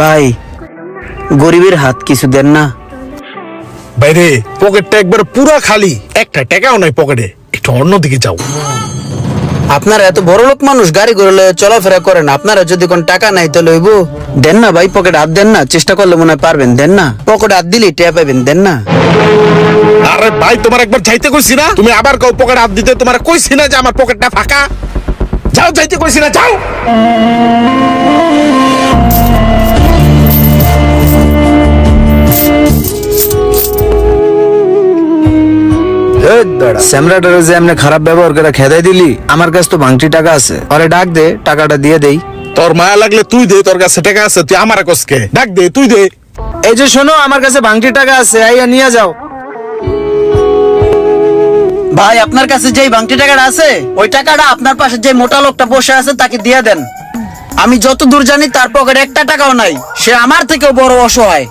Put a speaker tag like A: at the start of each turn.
A: ভাই গরিবের হাত কিছু দেন না।
B: বাইরে পকেটটা একবার পুরা খালি। একটা টাকাও নাই পকেটে একটু অন্যদিকে যাও।
A: আপনারা এত বড় লোক মানুষ গাড়ি করে চলাফেরা করেন আপনারা যদি কোন টাকা নাই তো লইব দেন না ভাই পকেট হাত দেন না চেষ্টা করলে মনে হয় পারবেন দেন না। পকেট হাত দিলেই টেয়া পাইবেন দেন না।
B: আরে ভাই তোমার একবার যাইতে কইছি না? তুমি আবার কও পকেট হাত দিতে তোমার কইছি না যে আমার পকেটটা ফাঁকা? যাও যাইতে কইছি না যাও!
A: স্যামরাটারে যে এমনি খারাপ ব্যবহার করে খেদাই দিলি আমার কাছে তো ভাঙটি টাকা আছে। আরে ডাক দে টাকাটা দিয়ে দেই।
B: তোর মায়া লাগলে তুই দে তোর কাছে টাকা আছে তুই আমার কসকে। ডাক দে তুই দে।
A: এই যে শোনো আমার কাছে ভাঙটি টাকা আছে আইয়া নিয়ে যাও। ভাই আপনার কাছে যেই ভাঙটি টাকাটা আছে ওই টাকাটা আপনার পাশে যে মোটা লোকটা বসে আছে তাকে দিয়ে দেন। আমি যত দূর জানি তার পকেটে একটা টাকাও নাই। সে আমার থেকেও বড় অসহায়।